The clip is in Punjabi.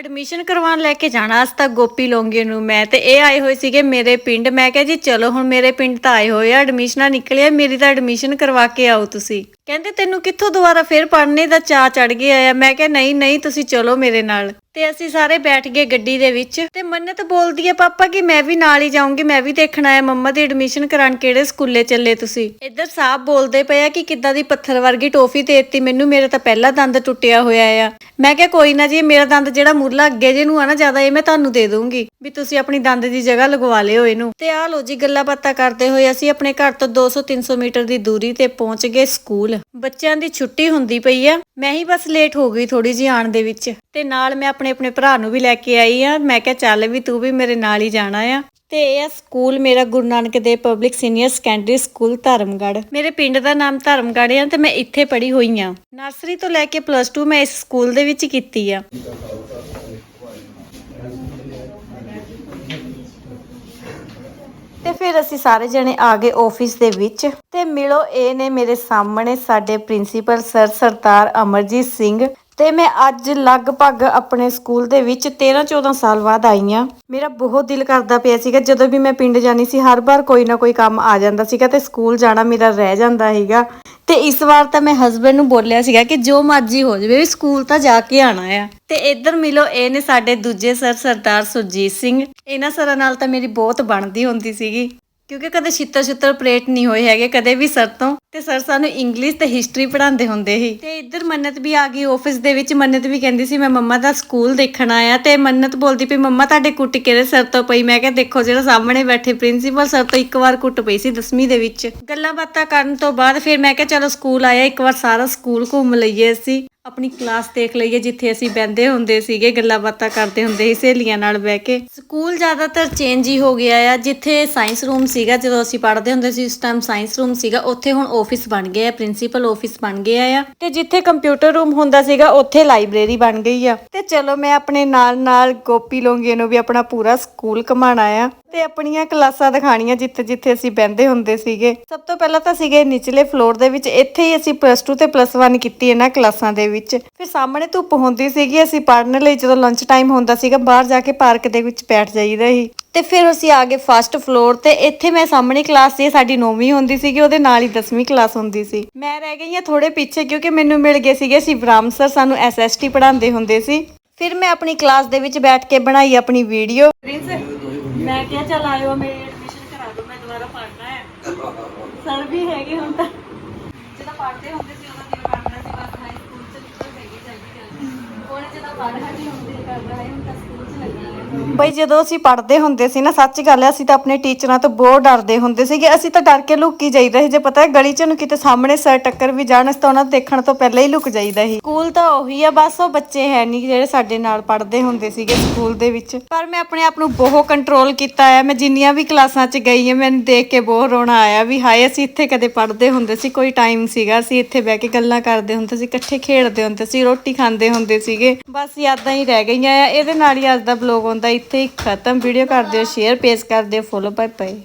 ਐਡਮਿਸ਼ਨ ਕਰਵਾਉਣ ਲੈ ਕੇ ਜਾਣਾ ਅੱਜ ਤੱਕ ਗੋਪੀ ਲੋਂਗੇ ਨੂੰ ਮੈਂ ਤੇ ਇਹ ਆਏ ਹੋਏ ਸੀਗੇ ਮੇਰੇ ਪਿੰਡ। ਮੈਂ ਕਿਹਾ ਜੀ ਚਲੋ ਹੁਣ ਮੇਰੇ ਪਿੰਡ ਤਾਂ ਆਏ ਹੋਏ ਆ ਐਡਮਿਸ਼ਨਾਂ ਨਿਕਲਿਆ, ਮੇਰੀ ਤਾਂ ਐਡਮਿਸ਼ਨ ਕਰਵਾ ਕੇ ਆਓ ਤੁਸੀਂ। ਕਹਿੰਦੇ ਤੈਨੂੰ ਕਿੱਥੋਂ ਦੁਬਾਰਾ ਫੇਰ ਪੜ੍ਹਨੇ ਦਾ ਚਾਹ ਚੜ ਗਿਆ ਆ। ਮੈਂ ਕਿਹਾ ਨਹੀਂ ਨਹੀਂ, ਤੁਸੀਂ ਚਲੋ ਮੇਰੇ ਨਾਲ। ਤੇ ਅਸੀਂ ਸਾਰੇ ਬੈਠ ਗਏ ਗੱਡੀ ਦੇ ਵਿੱਚ ਤੇ ਮੰਨਤ ਬੋਲਦੀ ਹੈ, ਪਾਪਾ ਕਿ ਮੈਂ ਵੀ ਨਾਲ ਹੀ ਜਾਊਂਗੀ, ਮੈਂ ਵੀ ਦੇਖਣਾ ਹੈ ਮੰਮਾ ਦੀ ਐਡਮਿਸ਼ਨ ਕਰਾਉਣ ਕਿਹੜੇ ਸਕੂਲੇ ਚੱਲੇ ਤੁਸੀਂ? ਇੱਧਰ ਸਾਹਿਬ ਬੋਲਦੇ ਪਏ ਆ ਕਿ ਕਿੱਦਾਂ ਦੀ ਪੱਥਰ ਵਰਗੀ ਟੋਫੀ ਦੇ ਦਿੱਤੀ, ਮੈਨੂੰ ਮੇਰੇ ਤਾਂ ਪਹਿਲਾ ਦੰਦ ਟੁੱਟਿਆ ਹੋਇਆ ਆ। ਮੈਂ ਕਿਹਾ, ਕੋਈ ਨਾ ਜੀ, ਮੇਰਾ ਦੰਦ ਜਿਹੜਾ ਮੁਰਲਾ ਅੱਗੇ ਜੇ ਨੂੰ ਆ ਨਾ ਜ਼ਿਆਦਾ, ਇਹ ਮੈਂ ਤੁਹਾਨੂੰ ਦੇ ਦੂੰਗੀ ਵੀ ਤੁਸੀਂ ਆਪਣੀ ਦੰਦ ਦੀ ਜਗ੍ਹਾ ਲਗਵਾ ਲਿਓ ਇਹਨੂੰ। ਤੇ ਆਹ ਲੋ ਜੀ, ਗੱਲਾਂ ਬਾਤਾਂ ਕਰਦੇ ਹੋਏ ਅਸੀਂ ਆਪਣੇ ਘਰ ਤੋਂ 200 300 ਮੀਟਰ ਦੀ ਦੂਰੀ ਤੇ ਪਹੁੰਚ ਗਏ ਸਕੂਲ। ਬੱਚਿਆਂ ਦੀ ਛੁੱਟੀ ਹੁੰਦੀ ਪਈ ਆ, ਮੈਂ ਹੀ ਬਸ ਲੇਟ ਹੋ ਗਈ ਥੋੜੀ ਜਿਹੀ ਆਣ ਦੇ ਵਿੱਚ। ਤੇ ਨਾਲ ਮੈਂ ਆਪਣੇ ਆਪਣੇ ਭਰਾ ਨੂੰ ਵੀ ਲੈ ਕੇ ਆਈ ਆ। ਮੈਂ ਕਿਹਾ, ਚੱਲ ਵੀ ਤੂੰ ਵੀ ਮੇਰੇ ਨਾਲ ਹੀ ਜਾਣਾ ਆ। ਤੇ ਇਹ ਆ ਸਕੂਲ ਮੇਰਾ Guru Nanak Dev public senior secondary school Dharamgarh. ਮੇਰੇ ਪਿੰਡ ਦਾ ਨਾਮ ਧਰਮਗੜ੍ਹ ਆ ਤੇ ਮੈਂ ਇੱਥੇ ਪੜ੍ਹੀ ਹੋਈ ਆ। ਨਰਸਰੀ ਤੋਂ ਲੈ ਕੇ ਪਲੱਸ 2 ਮੈਂ ਇਸ ਸਕੂਲ ਦੇ ਵਿੱਚ ਕੀਤੀ ਆ। ਤੇ ਫਿਰ ਅਸੀਂ ਸਾਰੇ ਜਣੇ ਆ ਗਏ ਆਫਿਸ ਦੇ ਵਿੱਚ। ਤੇ ਮਿਲੋ, ਇਹ ਨੇ ਮੇਰੇ ਸਾਹਮਣੇ ਸਾਡੇ ਪ੍ਰਿੰਸੀਪਲ ਸਰ ਸਰਦਾਰ ਅਮਰਜੀਤ ਸਿੰਘ ਤੇ ਮੈਂ ਅੱਜ ਲਗਭਗ ਆਪਣੇ ਸਕੂਲ ਦੇ ਵਿੱਚ 13 14 ਸਾਲ ਬਾਅਦ ਆਈ ਆ ਮੇਰਾ ਬਹੁਤ ਦਿਲ ਕਰਦਾ ਪਿਆ ਸੀਗਾ, ਜਦੋਂ ਵੀ ਮੈਂ ਪਿੰਡ ਜਾਣੀ ਸੀ, ਹਰ ਵਾਰ ਕੋਈ ਨਾ ਕੋਈ ਕੰਮ ਆ ਜਾਂਦਾ ਸੀਗਾ ਤੇ ਸਕੂਲ ਜਾਣਾ ਮੇਰਾ ਰਹਿ ਜਾਂਦਾ ਸੀਗਾ। ਤੇ ਇਸ ਵਾਰ ਤਾਂ ਮੈਂ ਹਸਬੰਡ ਨੂੰ ਬੋਲਿਆ ਸੀਗਾ ਕਿ ਜੋ ਮਰਜ਼ੀ ਹੋ ਜਾਵੇ, ਵੀ ਸਕੂਲ ਤਾਂ ਜਾ ਕੇ ਆਣਾ ਆ। ਤੇ ਇੱਧਰ ਮਿਲੋ, ਇਹ ਨੇ ਸਾਡੇ ਦੂਜੇ ਸਰ ਸਰਦਾਰ ਸੁਰਜੀਤ ਸਿੰਘ। ਇਹਨਾਂ ਸਰਾਂ ਨਾਲ ਤਾਂ ਮੇਰੀ ਬਹੁਤ ਬਣਦੀ ਹੁੰਦੀ ਸੀਗੀ। ਕਿਉਂਕਿ ਕਦੇ ਛਿੱਤਰ ਛਿੱਤਰ ਪਰੇਟ ਨਹੀਂ ਹੋਏ ਹੈਗੇ, ਕਦੇ ਵੀ ਸਰ ਤੋਂ। ਤੇ ਸਰ ਸਾਨੂੰ ਇੰਗਲਿਸ਼ ਤੇ ਹਿਸਟਰੀ ਪੜਾਉਂਦੇ ਹੁੰਦੇ ਸੀ। ਤੇ ਇੱਧਰ ਮੰਨਤ ਵੀ ਆ ਗਈ ਆਫਿਸ ਦੇ ਵਿੱਚ ਮੰਨਤ ਵੀ ਕਹਿੰਦੀ ਸੀ, ਮੈਂ ਮੰਮਾ ਦਾ ਸਕੂਲ ਦੇਖਣ ਆਇਆ। ਤੇ ਮੰਨਤ ਬੋਲਦੀ ਪਈ, ਮੰਮਾ ਤੁਹਾਡੇ ਕੁੱਟ ਕਿਹੜੇ ਸਰ ਤੋਂ ਪਈ? ਮੈਂ ਕਿਹਾ, ਦੇਖੋ, ਜਿਹੜਾ ਸਾਹਮਣੇ ਬੈਠੇ ਪ੍ਰਿੰਸੀਪਲ ਸਰ ਤੋਂ ਇੱਕ ਵਾਰ ਕੁੱਟ ਪਈ ਸੀ 10ਵੀਂ ਦੇ ਵਿੱਚ। ਗੱਲਾਂ ਬਾਤਾਂ ਕਰਨ ਤੋਂ ਬਾਅਦ ਫਿਰ ਮੈਂ ਕਿਹਾ, ਚਲੋ ਸਕੂਲ ਆਇਆ, ਇੱਕ ਵਾਰ ਸਾਰਾ ਸਕੂਲ ਘੁੰਮ ਲਈਏ ਅਸੀਂ। ਆਪਣੀ ਕਲਾਸ ਦੇਖ ਲਈਏ, ਜਿੱਥੇ ਅਸੀਂ ਬੈੰਦੇ ਹੁੰਦੇ ਸੀਗੇ, ਗੱਲਾਂ ਬਾਤਾਂ ਕਰਦੇ ਹੁੰਦੇ ਸੀ, ਸਹੇਲੀਆਂ ਨਾਲ ਬਹਿ ਕੇ। ਸਕੂਲ ਜ਼ਿਆਦਾਤਰ ਚੇਂਜ ਹੀ ਹੋ ਗਿਆ ਆ, ਜਿੱਥੇ ਸਾਇੰਸ ਰੂਮ ਸੀਗਾ, ਜਦੋਂ ਅਸੀਂ ਪੜ੍ਹਦੇ ਹੁੰਦੇ ਸੀ, ਉਸ ਟਾਈਮ ਸਾਇੰਸ ਰੂਮ ਸੀਗਾ, ਉੱਥੇ ਹੁਣ ਆਫਿਸ ਬਣ ਗਿਆ ਆ ਪ੍ਰਿੰਸੀਪਲ ਆਫਿਸ ਬਣ ਗਿਆ ਆ। ਤੇ ਜਿੱਥੇ ਕੰਪਿਊਟਰ ਰੂਮ ਹੁੰਦਾ ਸੀਗਾ, ਉੱਥੇ ਲਾਇਬ੍ਰੇਰੀ ਬਣ ਗਈ ਆ। ਤੇ ਚਲੋ, ਮੈਂ ਆਪਣੇ ਨਾਲ ਨਾਲ ਗੋਪੀ ਲੋਂਗੇ ਨੂੰ ਵੀ ਆਪਣਾ ਪੂਰਾ ਸਕੂਲ ਘਮਾਣਾ ਆ ਤੇ ਆਪਣੀਆਂ ਕਲਾਸਾਂ ਦਿਖਾਣੀਆਂ ਜਿੱਥੇ ਜਿੱਥੇ ਅਸੀਂ ਬਹਿੰਦੇ ਹੁੰਦੇ ਸੀਗੇ। ਸਭ ਤੋਂ ਪਹਿਲਾਂ ਤਾਂ ਸੀਗੇ, ਨਿਚਲੇ ਫਲੋਰ ਦੇ ਵਿੱਚ, ਇੱਥੇ ਹੀ ਅਸੀਂ ਪਲੱਸ 2 ਤੇ ਪਲੱਸ 1 ਕੀਤੀ ਇਹਨਾਂ ਕਲਾਸਾਂ ਦੇ ਵਿੱਚ। ਫਿਰ ਸਾਹਮਣੇ ਧੁੱਪ ਹੁੰਦੀ ਸੀਗੀ ਅਸੀਂ ਪੜ੍ਹਨ ਲਈ ਜਦੋਂ ਲੰਚ ਟਾਈਮ ਹੁੰਦਾ ਸੀਗਾ ਬਾਹਰ ਜਾ ਕੇ ਪਾਰਕ ਦੇ ਵਿੱਚ ਬੈਠ ਜਾਈਦਾ ਸੀ। ਤੇ ਫਿਰ ਅਸੀਂ ਆ ਗਏ ਫਸਟ ਫਲੋਰ ਤੇ ਇੱਥੇ ਮੈਂ ਸਾਹਮਣੇ ਕਲਾਸ ਸੀ ਸਾਡੀ 9ਵੀਂ ਹੁੰਦੀ ਸੀਗੀ ਉਹਦੇ ਨਾਲ ਹੀ 10ਵੀਂ ਕਲਾਸ ਹੁੰਦੀ ਸੀ। ਮੈਂ ਰਹਿ ਗਈ ਹਾਂ ਥੋੜੇ ਪਿੱਛੇ ਕਿਉਂਕਿ ਮੈਨੂੰ ਮਿਲ ਗਏ ਸੀਗੇ ਸ਼ਿਵਰਾਮ ਸਰ ਸਾਨੂੰ ਐਸਐਸਟੀ ਪੜ੍ਹਾਉਂਦੇ ਹੁੰਦੇ ਸੀ। ਫਿਰ ਮੈਂ ਆਪਣੀ ਕਲਾਸ ਦੇ ਵਿੱਚ ਬੈਠ ਕੇ ਬਣਾਈ ਆਪਣੀ ਵੀਡੀਓ ਮੈਂ ਕਿਹਾ ਚੱਲ ਆਇਓ ਮੇਰੀ ਐਡਮਿਸ਼ਨ ਕਰਾ ਦਿਓ ਮੈਂ ਦੁਬਾਰਾ ਪੜ੍ਹਨਾ ਹੈ। ਸਰ ਵੀ ਹੈਗੇ ਹੁਣ ਤਾਂ। ਜਦੋਂ ਪੜ੍ਹਦੇ ਹੁੰਦੇ ਸੀ ਉਦੋਂ ਦਿਲ ਪੜ੍ਹ ਹਟੀ ਹੁਣ ਦਿਲ ਕਰਦਾ ਹੈ ਹੁਣ ਤਾਂ ਸਕੂਲ ਚ ਲੱਗਣਾ ਬਈ ਜਦੋਂ ਅਸੀਂ ਪੜ੍ਹਦੇ ਹੁੰਦੇ ਸੀ ਨਾ, ਸੱਚ ਗੱਲ ਹੈ ਅਸੀਂ ਤਾਂ ਆਪਣੇ ਟੀਚਰਾਂ ਤੋਂ ਬਹੁਤ ਡਰਦੇ ਹੁੰਦੇ ਸੀਗੇ। ਅਸੀਂ ਤਾਂ ਡਰ ਕੇ ਲੁਕੀ ਜਾਈਦਾ ਸੀ। ਜੇ ਪਤਾ ਹੈ, ਗਲੀ ਚ ਨੂੰ ਕਿਤੇ ਸਾਹਮਣੇ ਸਰ ਟੱਕਰ ਵੀ ਜਾਣ, ਅਸੀਂ ਤਾਂ ਉਹਨਾਂ ਨੂੰ ਦੇਖਣ ਤੋਂ ਪਹਿਲਾਂ ਹੀ ਲੁਕ ਜਾਈਦਾ ਸੀ। ਸਕੂਲ ਤਾਂ ਉਹੀ ਆ, ਬਸ ਉਹ ਬੱਚੇ ਹੈ ਨਹੀਂ ਜਿਹੜੇ ਸਾਡੇ ਨਾਲ ਪੜ੍ਹਦੇ ਹੁੰਦੇ ਸੀਗੇ ਸਕੂਲ ਦੇ ਵਿੱਚ। ਪਰ ਮੈਂ ਆਪਣੇ ਆਪ ਨੂੰ ਬਹੁਤ ਕੰਟਰੋਲ ਕੀਤਾ ਆ। ਮੈਂ ਜਿੰਨੀਆਂ ਵੀ ਕਲਾਸਾਂ 'ਚ ਗਈ ਹਾਂ ਮੈਨੂੰ ਦੇਖ ਕੇ ਬਹੁਤ ਰੋਣਾ ਆਇਆ ਵੀ ਹਾਏ, ਅਸੀਂ ਇੱਥੇ ਕਦੇ ਪੜ੍ਹਦੇ ਹੁੰਦੇ ਸੀ, ਕੋਈ ਟਾਈਮ ਸੀਗਾ। ਅਸੀਂ ਇੱਥੇ ਬਹਿ ਕੇ ਗੱਲਾਂ ਕਰਦੇ ਹੁੰਦੇ ਸੀ, ਇਕੱਠੇ ਖੇਡਦੇ ਹੁੰਦੇ ਸੀ, ਰੋਟੀ ਖਾਂਦੇ ਹੁੰਦੇ ਸੀਗੇ। ਬਸ ਯਾਦਾਂ ਹੀ ਰਹਿ ਗਈਆਂ ਆ। ਇਹਦੇ ਨਾਲ ਹੀ ਅੱਜ ਦਾ ਬਲੌਗ ਹੁੰਦਾ ਇੱਥੇ ਹੀ ਖਤਮ ਵੀਡੀਓ ਕਰ ਦਿਓ ਸ਼ੇਅਰ ਪੇਜ ਕਰ ਦਿਓ ਫੋਲੋ ਬਾਏ ਬਾਏ